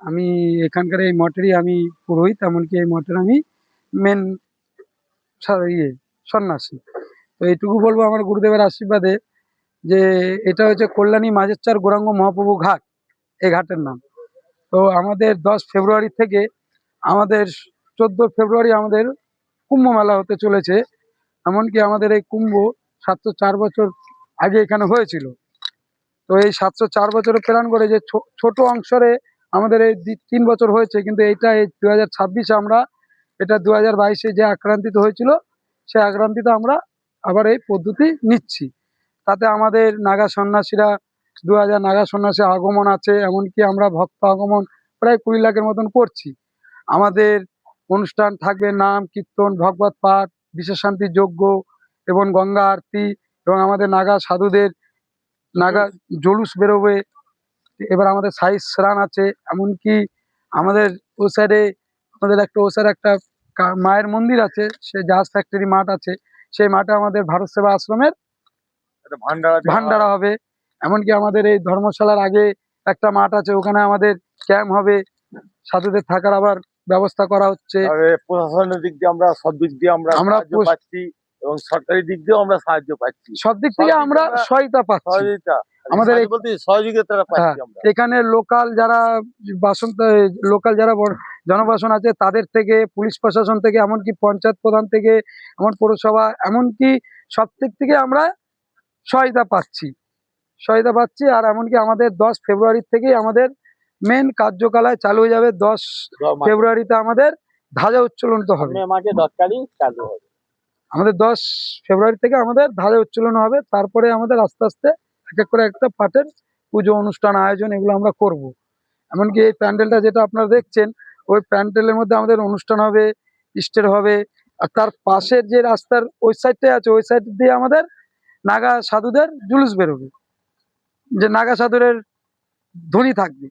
আমি এখানকার এই মঠেরই আমি পুরোহিত, এমনকি এই মঠের আমি মেন ইয়ে সন্ন্যাসী। তো এইটুকু বলব আমার গুরুদেবের আশীর্বাদে যে এটা হচ্ছে কল্যাণী মাঝেরচার গোরাঙ্গ মহাপ্রভু ঘাট এই ঘাটের নাম। তো আমাদের দশ ফেব্রুয়ারি থেকে আমাদের চোদ্দ ফেব্রুয়ারি আমাদের কুম্ভ মেলা হতে চলেছে, এমনকি আমাদের এই কুম্ভ সাতশো চার বছর আগে এখানে হয়েছিল। তো এই সাতশো চার বছরে প্ল্যান করে যে ছোট অংশরে আমাদের এই তিন বছর হয়েছে, কিন্তু এইটা এই দু হাজার আমরা, এটা দু হাজার যে আক্রান্তিত হয়েছিল, সে আক্রান্তিত আমরা আবার এই পদ্ধতি নিচ্ছি। তাতে আমাদের নাগা সন্ন্যাসীরা দু হাজার নাগা সন্ন্যাসী আগমন আছে, এমনকি আমরা ভক্ত আগমন প্রায় কুড়ি লাখের মতন করছি। আমাদের অনুষ্ঠান থাকবে নাম, কীর্তন, ভগবত পাঠ, বিশেষ শান্তি যজ্ঞ এবং গঙ্গা আরতি এবং আমাদের নাগা সাধুদের নাগা জলুস বেরোবে। এবার আমাদের সাই স্নান আছে এমনকি আমাদের ও সাইডে আমাদের একটা ও সাইডে একটা মায়ের মন্দির আছে সে জাহাজ ফ্যাক্টরি মাঠ আছে সেই মাঠে আমাদের ভারত সেবা আশ্রমের ভান্ডারা ভান্ডারা হবে এমনকি আমাদের এই ধর্মশালার আগে একটা মাঠ আছে ওখানে আমাদের ক্যাম্প হবে সাধুদের থাকার আবার ব্যবস্থা করা হচ্ছে। প্রশাসনের দিক দিয়ে আমরা সব দিক দিয়ে আমরা আমরা পাচ্ছি এবং সরকারি দিক দিয়েও আমরা সাহায্য পাচ্ছি। সব দিক থেকে আমরা আমরা সহায়তা পাচ্ছি। সহযোগিতা। আমাদের হ্যাঁ, এখানে লোকাল যারা বাসন লোকাল যারা জনবাসন আছে তাদের থেকে পুলিশ প্রশাসন থেকে এমনকি পঞ্চায়েত প্রধান থেকে এমন পৌরসভা এমনকি সব দিক থেকে আমরা সহায়তা পাচ্ছি। সহায়তা পাচ্ছি আর এমনকি আমাদের দশ ফেব্রুয়ারি থেকেই আমাদের মেন কার্যকলায় চালু হয়ে যাবে। দশ ফেব্রুয়ারিতে আমাদের ধ্বজা উচ্চোলন তো হবে। আমাদের দশ ফেব্রুয়ারি থেকে আমাদের ধ্বজা উচ্চোলন হবে। তারপরে আমাদের আস্তে আস্তে এক এক করে একটা পাটের পুজো অনুষ্ঠান আয়োজন এগুলো আমরা করব। এমনকি এই প্যান্ডেলটা যেটা আপনারা দেখছেন, ওই প্যান্ডেলের মধ্যে আমাদের অনুষ্ঠান হবে স্টের হবে, আর তার পাশের যে রাস্তার ওই সাইডটাই আছে, ওই সাইড দিয়ে আমাদের নাগা সাধুদের জুলুস বেরোবে যে নাগা সাধুদের ধ্বনি থাকবে